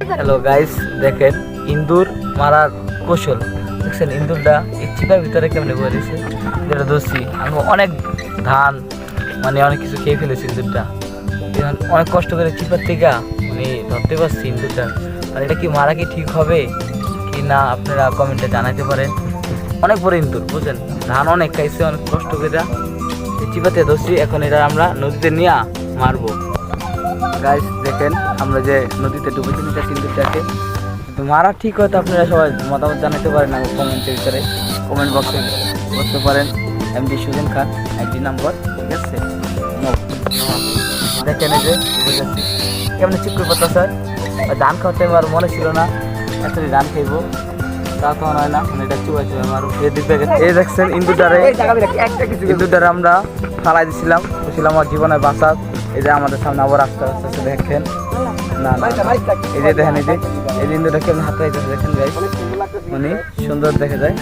Hello guys দেখেন, ইন্দুর মারার কৌশল। দেখছেন, ইন্দুরটা চিপার ভিতরে কেমনে বয়ে দিছে যেটা দোষী আমি অনেক ধান মানে অনেক কিছু খেয়ে ফেলেছি ইন্দুরটা। অনেক কষ্ট করে চিপার থেকে মানে ধরতে পারছি ইন্দুরটা। আর এটা কি মারা কি ঠিক হবে? কি না, আপনারা কমেন্টে জানাতে পারেন। অনেক বড় ইন্দুর বুঝলেন ধান অনেক খাইছে, অনেক কষ্ট করে। চিপাতে ধরছি, এখন এটা আমরা নদীতে নিয়ে মারবো। গাইস দেখেন আমরা যে নদীতে ডুবেছি নিতে সিন্দুরটাকে তো মারা ঠিক হয়তো আপনারা সবাই মতামত জানাতে পারেন আমার কমেন্টের ভিতরে। কমেন্ট বক্সে করতে পারেন। MD Sujon Khan ID number ঠিক আছে? দেখেন এই যে ডুবে যাচ্ছি কেমন চিপকে পাতা স্যার ধান খাওয়াতে আমার মনে ছিল না এখনই ধান খাইবো। তা তো হয় না মানে এটা আমার। এই দিক এই দেখছেন ইন্দুটারে ইন্দুটারে আমরা ফালাই দিছিলাম। বলছিলাম আমার জীবনে বাঁচা এই যে আমাদের সামনে আবার আস্তে আস্তে দেখেন। না না, এই যে দেখেন এই যে এই যে কেমন হাতে দেখেন গাইস উনি সুন্দর দেখা যায়।